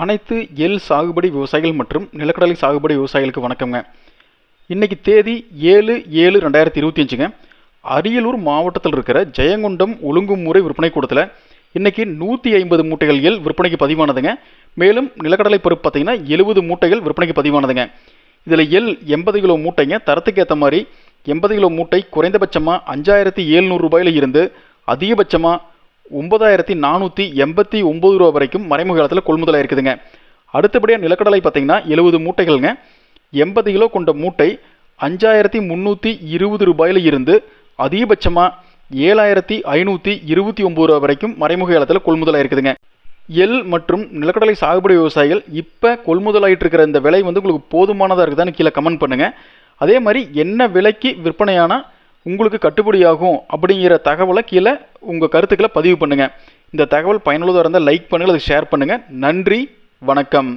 அனைத்து எள் சாகுபடி விவசாயிகள் மற்றும் நிலக்கடலை சாகுபடி விவசாயிகளுக்கு வணக்கங்க இன்னைக்கு தேதி ஏழு ஏழு ரெண்டாயிரத்தி இருபத்தி அஞ்சுங்க. அரியலூர் மாவட்டத்தில் இருக்கிற ஜெயங்கொண்டம் ஒழுங்குமுறை விற்பனை கூடத்தில் இன்னைக்கு நூற்றி ஐம்பது மூட்டைகள் எல் விற்பனைக்கு பதிவானதுங்க. மேலும் நிலக்கடலை பருப்பு பார்த்தீங்கன்னா எழுபது மூட்டைகள் விற்பனைக்கு பதிவானதுங்க. இதில் எள் எண்பது கிலோ மூட்டைங்க. தரத்துக்கு ஏற்ற மாதிரி எண்பது கிலோ மூட்டை குறைந்தபட்சமாக அஞ்சாயிரத்தி எழுநூறு ரூபாயில் இருந்து அதிகபட்சமாக ஒன்பதாயிரத்தி நானூற்றி எண்பத்தி ஒம்பது ரூபா வரைக்கும் மறைமுக காலத்தில் கொள்முதலாக இருக்குதுங்க. அடுத்தபடியாக நிலக்கடலை பார்த்திங்கன்னா எழுபது மூட்டைகள்ங்க. எண்பது கிலோ கொண்ட மூட்டை அஞ்சாயிரத்தி முந்நூற்றி இருபது ரூபாயில் இருந்து அதிகபட்சமாக ஏழாயிரத்தி ஐநூற்றி இருபத்தி ஒம்பது ரூபா வரைக்கும் மறைமுக காலத்தில் கொள்முதலாக இருக்குதுங்க. எள் மற்றும் நிலக்கடலை சாகுபடி விவசாயிகள் இப்போ கொள்முதலாயிட்டு இருக்கிற இந்த விலை வந்து உங்களுக்கு போதுமானதாக இருக்குதான்னு கீழே கமெண்ட் பண்ணுங்கள் அதே மாதிரி என்ன விலைக்கு விற்பனையான உங்களுக்கு கட்டுப்படியாகும் அப்படிங்கிற தகவலை கீழே உங்கள் கருத்துக்களை பதிவு பண்ணுங்கள் இந்த தகவல் பயனுள்ளதாக இருந்தால் லைக் பண்ணுங்கள் அதை ஷேர் பண்ணுங்கள் நன்றி வணக்கம்.